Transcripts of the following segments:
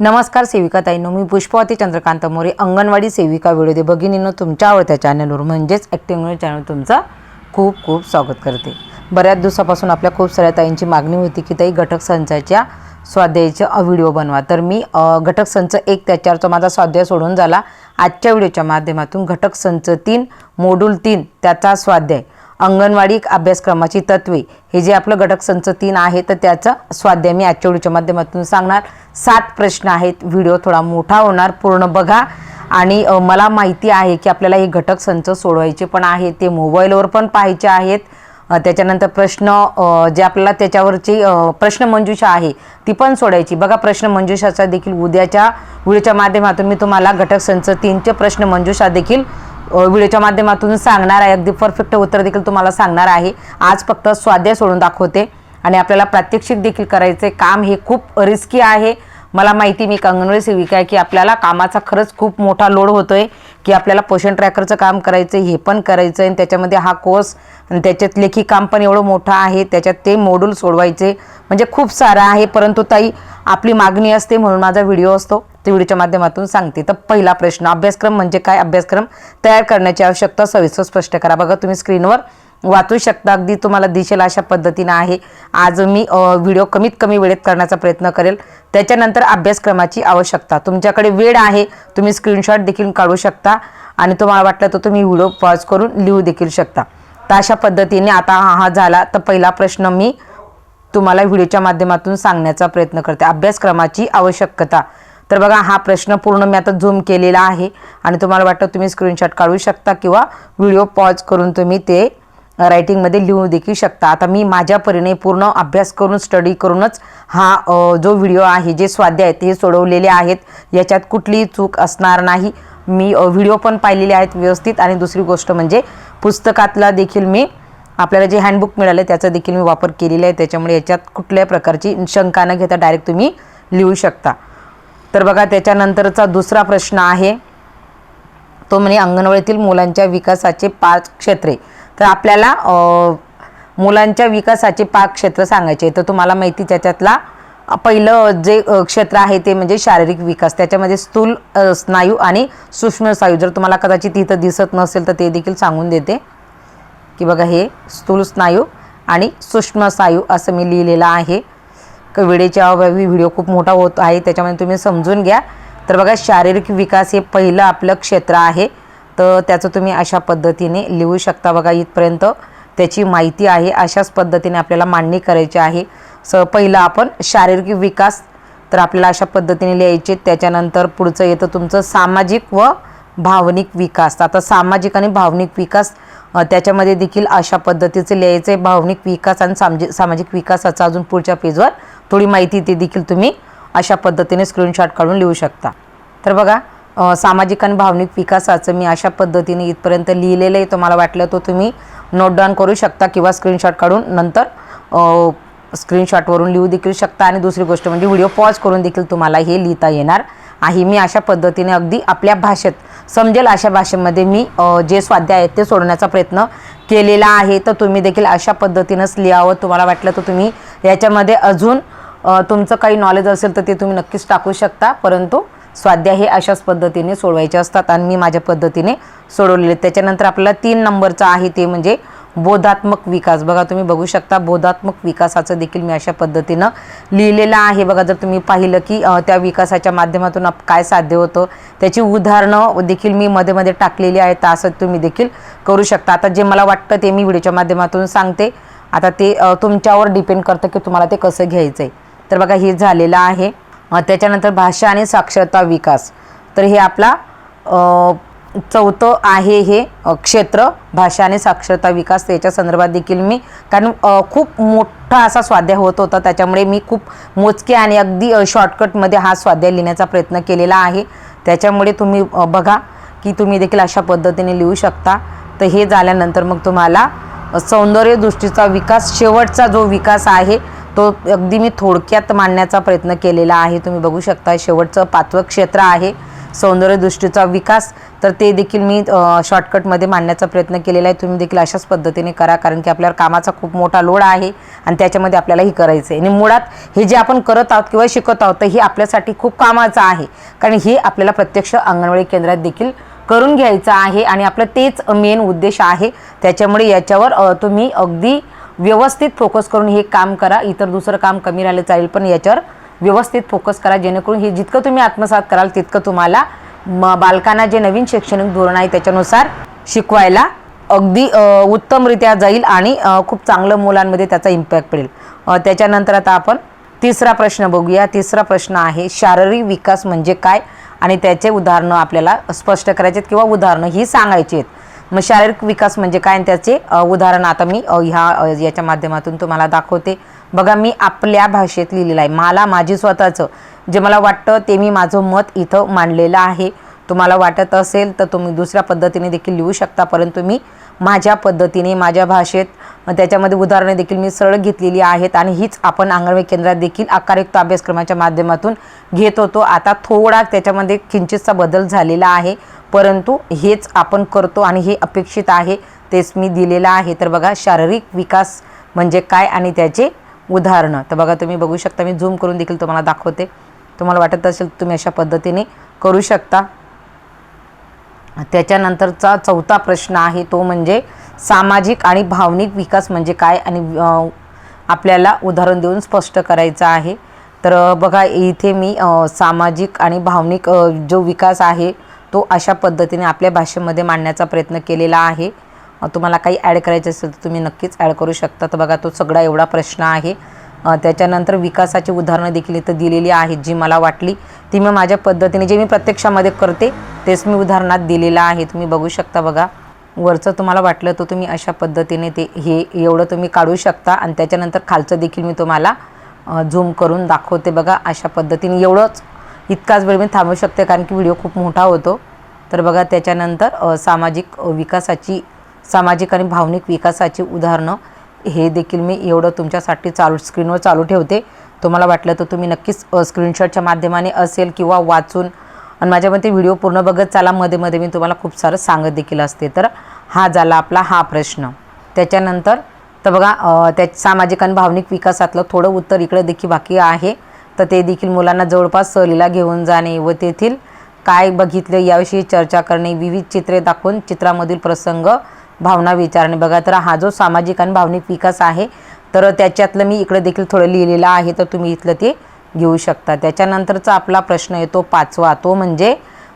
नमस्कार सेविका ताईंनो मी पुष्पवती चंद्रकांत मोरे अंगणवाडी सेविका व्हिडिओ दे तुमच्या आवडत्या चॅनलवर म्हणजेच ॲक्टिंग चॅनल तुमचं खूप खूप स्वागत करते. बऱ्याच दिवसापासून आपल्या खूप साऱ्या ताईंची मागणी होती की ताई घटक संचाच्या स्वाध्यायाचा व्हिडिओ बनवा. तर मी घटक संच एक त्याच्यावरचा माझा स्वाध्याय सोडून झाला. आजच्या व्हिडिओच्या माध्यमातून घटक संच तीन मोड्यूल तीन त्याचा स्वाध्याय. अंगणवाडी अभ्यासक्रमाची तत्वे. हे जे आपलं घटक संच तीन आहे तर त्याचा स्वाध्याय मी आजच्या व्हिडिओच्या माध्यमातून सांगणार. सात प्रश्न आहेत. व्हिडिओ थोडा मोठा होणार पूर्ण बघा. आणि मला माहिती आहे की आपल्याला हे घटक संच सोडवायचे पण आहे ते मोबाईलवर पण पाहायचे आहेत. त्याच्यानंतर प्रश्न जे आपल्याला त्याच्यावरची प्रश्नमंजुषा प्रश्न मंजुषा आहे ती पण सोडायची. बघा प्रश्न मंजुषाचा देखील उद्याच्या व्हिडिओच्या माध्यमातून मी तुम्हाला घटक संच तीनचे प्रश्न मंजुषा देखील व्हिडिओच्या माध्यमातून सांगणार आहे. अगदी परफेक्ट उत्तर देखील तुम्हाला सांगणार आहे. आज फक्त स्वाध्याय सोडून दाखवते. आणि आपल्याला प्रात्यक्षिक देखील करायचे काम हे खूप रिस्की आहे. मला माहिती मी एक अंगणवाडी सेविका आहे की आपल्याला कामाचा खरंच खूप मोठा लोड होतोय की आपल्याला पोषण ट्रॅकरचं काम करायचं हे पण करायचं आहे आणि त्याच्यामध्ये हा कोर्स आणि त्याच्यात लेखी काम पण एवढं मोठं आहे त्याच्यात ते मॉड्यूल सोडवायचे. म्हणजे खूप सारं आहे परंतु ताई आपली मागणी असते म्हणून माझा व्हिडिओ असतो. ते व्हिडिओच्या माध्यमातून सांगते. तर पहिला प्रश्न अभ्यासक्रम म्हणजे काय? अभ्यासक्रम तयार करण्याची आवश्यकता सविस्तर स्पष्ट करा. बघा तुम्ही स्क्रीनवर वाचू शकता. अगदी तुम्हाला दिसेल अशा पद्धतीनं आहे. आज मी व्हिडिओ कमीत कमी वेळेत करण्याचा प्रयत्न करेल. त्याच्यानंतर अभ्यासक्रमाची आवश्यकता. तुमच्याकडे वेळ आहे तुम्ही स्क्रीनशॉट देखील काढू शकता. आणि तुम्हाला वाटलं तर तुम्ही व्हिडिओ पॉज करून लिहू देखील शकता. तर अशा पद्धतीने आता हा हा झाला. तर पहिला प्रश्न मी तुम्हाला व्हिडिओच्या माध्यमातून सांगण्याचा प्रयत्न करते. अभ्यासक्रमाची आवश्यकता. तर बघा हा प्रश्न पूर्ण मी आता झूम केलेला आहे आणि तुम्हाला वाटतं तुम्ही स्क्रीनशॉट काढू शकता किंवा व्हिडिओ पॉज करून तुम्ही ते रायटिंगमध्ये लिहू देखील शकता. आता मी माझ्या परीने पूर्ण अभ्यास करून स्टडी करूनच हा जो व्हिडिओ आहे जे स्वाध्याय आहेत ते सोडवलेले आहेत. याच्यात कुठलीही चूक असणार नाही. मी व्हिडिओ पण पाहिलेले आहेत व्यवस्थित. आणि दुसरी गोष्ट म्हणजे पुस्तकातला देखील मी आपल्याला जे हँडबुक मिळालं त्याचा देखील मी वापर केलेला आहे. त्याच्यामुळे याच्यात कुठल्याही प्रकारची शंका न घेता डायरेक्ट तुम्ही लिहू शकता. तर बघा त्याच्यानंतरचा दुसरा प्रश्न आहे. तो म्हणजे अंगणवाडीतील मुलांच्या विकासाचे पाच क्षेत्रे. तर आपल्याला मुलांच्या विकासाचे पाच क्षेत्र सांगायचे तर तुम्हाला माहिती त्याच्यातला पहिलं जे क्षेत्र आहे ते म्हणजे शारीरिक विकास. त्याच्यामध्ये स्थूल स्नायू आणि सूक्ष्म स्नायू. जर तुम्हाला कदाचित इथं दिसत नसेल तर ते देखील सांगून देते. की बघा हे स्थूल स्नायू आणि सूक्ष्म स्नायू असं मी लिहिलेलं आहे. क- वेळेच्या अभावी व्हिडिओ खूप मोठा होत आहे. त्याच्यामध्ये तुम्ही समजून घ्या. तर बघा शारीरिक विकास हे पहिलं आपलं क्षेत्र आहे. तर त्याचं तुम्ही अशा पद्धतीने लिहू शकता बघा इथपर्यंत. त्याची माहिती आहे. अशाच पद्धतीने आपल्याला मांडणी करायची आहे. स पहिलं आपण शारीरिक विकास तर आपल्याला अशा पद्धतीने लिहायचे. त्याच्यानंतर पुढचं येतं तुमचं सामाजिक व भावनिक विकास. आता सामाजिक आणि भावनिक विकास त्याच्यामध्ये देखील अशा पद्धतीचे लिहायचं. आहे भावनिक विकास आणि सामजिक सामाजिक विकासाचा अजून पुढच्या पेजवर थोडी माहिती ते देखील तुम्ही अशा पद्धतीने स्क्रीनशॉट काढून लिहू शकता. तर बघा सामाजिक आणि भावनिक विकासाचं मी अशा पद्धतीने इथपर्यंत लिहिलेलं आहे. तुम्हाला वाटलं तो तुम्ही नोट डाऊन करू शकता किंवा स्क्रीनशॉट काढून नंतर स्क्रीनशॉटवरून लिहू देखील शकता. आणि दुसरी गोष्ट म्हणजे व्हिडिओ पॉज करून देखील तुम्हाला हे लिहिता येणार आहे. मी अशा पद्धतीने अगदी आपल्या भाषेत समजेल अशा भाषेमध्ये मी जे स्वाध्याय आहेत ते सोडण्याचा प्रयत्न केलेला आहे. तर तुम्ही देखील अशा पद्धतीनंच लिहावं. तुम्हाला वाटलं तर तुम्ही याच्यामध्ये अजून तुमचं काही नॉलेज असेल तर ते तुम्ही नक्कीच टाकू शकता. परंतु स्वाध्याय हे अशाच पद्धतीने सोडवायचे असतात आणि मी माझ्या पद्धतीने सोडवलेले त्याच्यानंतर आपल्याला तीन नंबरचं आहे ते म्हणजे बोधात्मक विकास. बघा तुम्ही बघू शकता बोधात्मक विकासाचं देखील मी अशा पद्धतीनं लिहिलेलं आहे. बघा जर तुम्ही पाहिलं की त्या विकासाच्या माध्यमातून काय साध्य होतं त्याची उदाहरणं देखील मी मध्ये मध्ये टाकलेली आहेत. असं तुम्ही देखील करू शकता. आता जे मला वाटतं ते मी व्हिडिओच्या माध्यमातून सांगते. आता ते तुमच्यावर डिपेंड करतं की तुम्हाला ते कसं घ्यायचं आहे तर बघा हे झालेलं आहे. त्याच्यानंतर भाषा आणि साक्षरता विकास. तर हे आपला चौथं आहे हे क्षेत्र. भाषा आणि साक्षरता विकास त्याच्या संदर्भात देखील मी कारण खूप मोठा असा स्वाध्याय होत होता. त्याच्यामुळे मी खूप मोजके आणि अगदी शॉर्टकटमध्ये हा स्वाध्याय लिहिण्याचा प्रयत्न केलेला आहे. त्याच्यामुळे तुम्ही बघा की तुम्ही देखील अशा पद्धतीने लिहू शकता. तर हे झाल्यानंतर मग तुम्हाला सौंदर्यदृष्टीचा विकास शेवटचा जो विकास आहे तो अगदी मी थोडक्यात मांडण्याचा प्रयत्न केलेला आहे. तुम्ही बघू शकता शेवटचं पाचवं क्षेत्र आहे. सौंदर्यदृष्टीचा विकास तर ते देखील मी शॉर्टकटमध्ये मांडण्याचा प्रयत्न केलेला आहे. तुम्ही देखील अशाच पद्धतीने करा कारण की आपल्यावर कामाचा खूप मोठा लोड आहे आणि त्याच्यामध्ये आपल्याला हे करायचं आहे. आणि मुळात हे जे आपण करत आहोत किंवा शिकत आहोत तर हे आपल्यासाठी खूप कामाचं आहे. कारण हे आपल्याला प्रत्यक्ष अंगणवाडी केंद्रात देखील करून घ्यायचं आहे आणि आपलं तेच मेन उद्देश आहे. त्याच्यामुळे याच्यावर तुम्ही अगदी व्यवस्थित फोकस करून हे काम करा. इतर दुसरं काम कमी राहिलं चालेल पण याच्यावर व्यवस्थित फोकस करा जेणेकरून हे जितकं तुम्ही आत्मसात कराल तितकं तुम्हाला म बालकांना जे नवीन शैक्षणिक धोरण आहे त्याच्यानुसार शिकवायला अगदी उत्तमरित्या जाईल आणि खूप चांगलं मुलांमध्ये त्याचा इम्पॅक्ट पडेल. त्याच्यानंतर आता आपण तिसरा प्रश्न बघूया. तिसरा प्रश्न आहे शारीरिक विकास म्हणजे काय? आणि त्याचे उदाहरणं आपल्याला स्पष्ट करायचे आहेत किंवा उदाहरणं ही सांगायची आहेत. मग शारीरिक विकास म्हणजे काय? आणि त्याचे उदाहरण आता मी ह्या याच्या माध्यमातून तुम्हाला दाखवते. बघा मी आपल्या भाषेत लिहिलेलं आहे. मला माझी स्वतःचं जे मला वाटतं ते मी माझं मत इथं मांडलेलं आहे. तुम्हाला वाटत असेल तर तुम्ही दुसऱ्या पद्धतीने देखील लिहू शकता परंतु मी माझ्या पद्धतीने माझ्या भाषेत त्याच्यामध्ये उदाहरणे देखील मी सरळ घेतलेली आहेत आणि हीच आपण अंगणवाडी केंद्रात देखील आकारयुक्त अभ्यासक्रमाच्या माध्यमातून घेत होतो. आता थोडा त्याच्यामध्ये किंचितचा बदल झालेला आहे परंतु हेच आपण करतो आणि हे अपेक्षित आहे तेच मी दिलेलं आहे. तर बघा शारीरिक विकास म्हणजे काय आणि त्याचे उदाहरणं. तर बघा तुम्ही बघू शकता मी झूम करून देखील तुम्हाला दाखवते. तुम्हाला वाटत असेल तुम्ही अशा पद्धतीने करू शकता. त्याच्यानंतरचा चौथा प्रश्न आहे तो म्हणजे सामाजिक आणि भावनिक विकास म्हणजे काय? आणि आपल्याला उदाहरण देऊन स्पष्ट करायचं आहे. तर बघा इथे मी सामाजिक आणि भावनिक जो विकास आहे तो अशा पद्धतीने आपल्या भाषेमध्ये मांडण्याचा प्रयत्न केलेला आहे. तुम्हाला काही ॲड करायचं असेल तर तुम्ही नक्कीच ॲड करू शकता. तर बघा तो सगळा एवढा प्रश्न आहे. त्याच्यानंतर विकासाची उदाहरणं देखील इथं दिलेली आहेत जी मला वाटली. ती मी माझ्या पद्धतीने जे मी प्रत्यक्षामध्ये करते तेच मी उदाहरणात दिलेलं आहे. तुम्ही बघू शकता बघा. वरचं तुम्हाला वाटलं तर तुम्ही अशा पद्धतीने ते हे एवढं तुम्ही काढू शकता. आणि त्याच्यानंतर खालचं देखील मी तुम्हाला झूम करून दाखवते बघा. अशा पद्धतीने एवढंच. इतकाच वेळ मी थांबू शकते कारण की व्हिडिओ खूप मोठा होतो. तर बघा त्याच्यानंतर सामाजिक विकासाची सामाजिक आणि भावनिक विकासाची उदाहरणं हे देखील मी एवढं तुमच्यासाठी चालू स्क्रीनवर चालू ठेवते. तुम्हाला वाटलं तर तुम्ही नक्कीच स्क्रीनशॉटच्या माध्यमाने असेल किंवा वाचून आणि माझ्या मते व्हिडिओ पूर्ण बघत चाला. मध्ये मध्ये मी तुम्हाला खूप सारं सांगत देखील असते. तर हा झाला आपला हा प्रश्न. त्याच्यानंतर तर बघा त्या सामाजिक आणि भावनिक विकासातलं थोडं उत्तर इकडे देखील बाकी आहे. तर ते देखील मुलांना जवळपास सहलीला घेऊन जाणे व तेथील काय बघितले याविषयी चर्चा करणे विविध चित्रे दाखवून चित्रामधील प्रसंग भावना विचारणे. बघा तर हा जो सामाजिक आणि भावनिक विकास आहे तर त्याच्यातलं मी इकडे देखील थोडं लिहिलेलं आहे तर तुम्ही इथलं ते घेऊ शकता. त्याच्यानंतरचा आपला प्रश्न येतो पाचवा. तो म्हणजे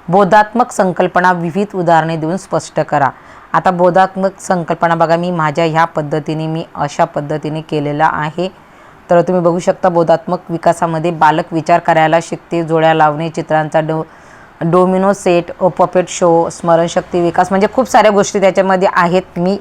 बोधात्मक संकल्पना विविध उदाहरणे देऊन स्पष्ट करा. आता बोधात्मक संकल्पना बघा मी माझ्या ह्या पद्धतीने मी अशा पद्धतीने केलेला आहे. तर तुम्ही बघू शकता बोधात्मक विकासामध्ये बालक विचार करायला शिकते जोड्या लावणे चित्रांचा डो डोमिनो सेट पपेट शो स्मरणशक्ती विकास म्हणजे खूप साऱ्या गोष्टी त्याच्यामध्ये आहेत. मी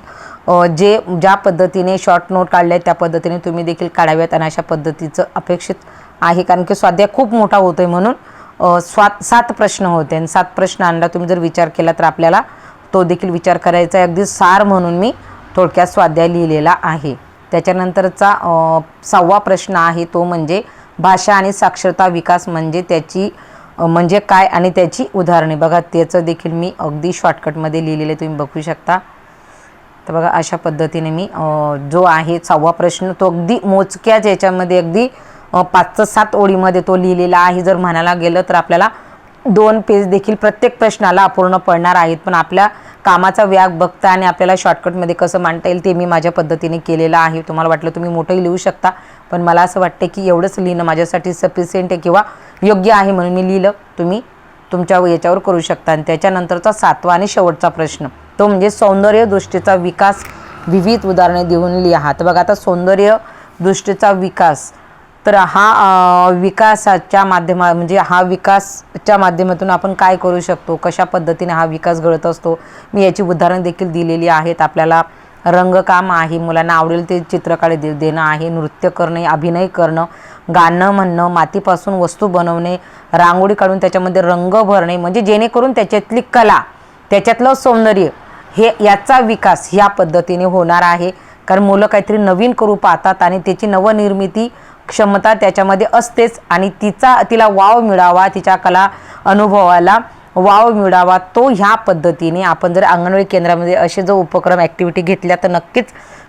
जे ज्या पद्धतीने शॉर्ट नोट काढले आहेत त्या पद्धतीने तुम्ही देखील काढाव्यात आणि अशा पद्धतीचं अपेक्षित आहे. कारण की स्वाध्याय खूप मोठा होतो आहे म्हणून स्वात सात प्रश्न होते. आणि सात प्रश्नांना तुम्ही जर विचार केला तर आपल्याला तो देखील विचार करायचा आहे. अगदी सार म्हणून मी थोडक्यात स्वाध्याय लिहिलेला आहे. त्याच्यानंतरचा सहावा प्रश्न आहे तो म्हणजे भाषा आणि साक्षरता विकास म्हणजे त्याची म्हणजे काय आणि त्याची उदाहरणे. बघा त्याचं देखील मी अगदी शॉर्टकटमध्ये लिहिलेले तुम्ही बघू शकता. तर बघा अशा पद्धतीने मी जो आहे सहावा प्रश्न तो अगदी मोजक्याच याच्यामध्ये अगदी पाच ते सात ओळीमध्ये तो लिहिलेला आहे. जर म्हणायला गेलं तर आपल्याला दोन पेज देखील प्रत्येक प्रश्नाला अपूर्ण पडणार आहेत. पण आपल्या कामाचा व्याग बघता आणि आपल्याला शॉर्टकटमध्ये कसं मांडता येईल ते मी माझ्या पद्धतीने केलेलं आहे. तुम्हाला वाटलं तुम्ही मोठंही लिहू शकता. पण मला असं वाटतं की एवढंच लिहिणं माझ्यासाठी सफिशियंट आहे किंवा योग्य आहे म्हणून मी लिहिलं. तुम्ही तुमच्या याच्यावर करू शकता. आणि त्याच्यानंतरचा सातवा आणि शेवटचा प्रश्न. तो म्हणजे सौंदर्यदृष्टीचा विकास विविध उदाहरणे देऊन लिहा. तर बघा आता सौंदर्य दृष्टीचा विकास. तर हा विकासाच्या माध्यमा म्हणजे हा विकासच्या माध्यमातून आपण काय करू शकतो? कशा पद्धतीने हा विकास घडत असतो? मी याची उदाहरणं देखील दिलेली आहेत. आपल्याला रंगकाम आहे मुलांना आवडेल ते चित्रकाळे दे देणं आहे नृत्य करणे अभिनय करणं गाणं म्हणणं मातीपासून वस्तू बनवणे रांगोळी काढून त्याच्यामध्ये रंग भरणे म्हणजे जेणेकरून त्याच्यातली कला त्याच्यातलं सौंदर्य हे याचा विकास ह्या पद्धतीने होणार आहे. कारण मुलं काहीतरी नवीन करू पाहतात आणि त्याची नवनिर्मिती क्षमता त्याच्यामध्ये असतेच आणि तिचा तिला वाव मिळावा तिच्या कला अनुभवाला वाव मिळावा तो ह्या पद्धतीने आपण जर अंगणवाडी केंद्रामध्ये असे जो उपक्रम ॲक्टिव्हिटी घेतल्या तर नक्कीच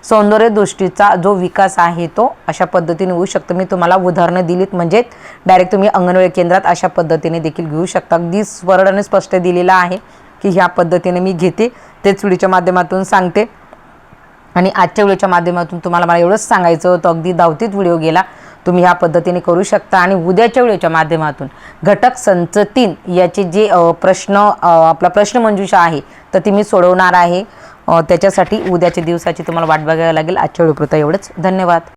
सौंदर्यदृष्टीचा जो विकास आहे तो अशा पद्धतीने होऊ शकतो. मी तुम्हाला उदाहरणं दिलीत म्हणजे डायरेक्ट तुम्ही अंगणवाडी केंद्रात अशा पद्धतीने देखील घेऊ शकता. अगदी स्वर्ण आणि स्पष्ट दिलेला आहे की ह्या पद्धतीने मी घेते. तेच व्हिडिओच्या माध्यमातून सांगते. आणि आजच्या व्हिडिओच्या माध्यमातून तुम्हाला मला एवढंच सांगायचं होतं. अगदी धावतीत व्हिडिओ गेला. तुम्ही ह्या पद्धतीने करू शकता. आणि उद्याच्या व्हिडिओच्या माध्यमातून घटक संच तीन याचे जे प्रश्न आपला आपला प्रश्नमंजुषा आहे तर ती मी सोडवणार आहे. त्याच्यासाठी उद्याच्या दिवसाची तुम्हाला वाट बघायला लागेल. आजच्या व्हिडिओपुरता एवढंच. धन्यवाद.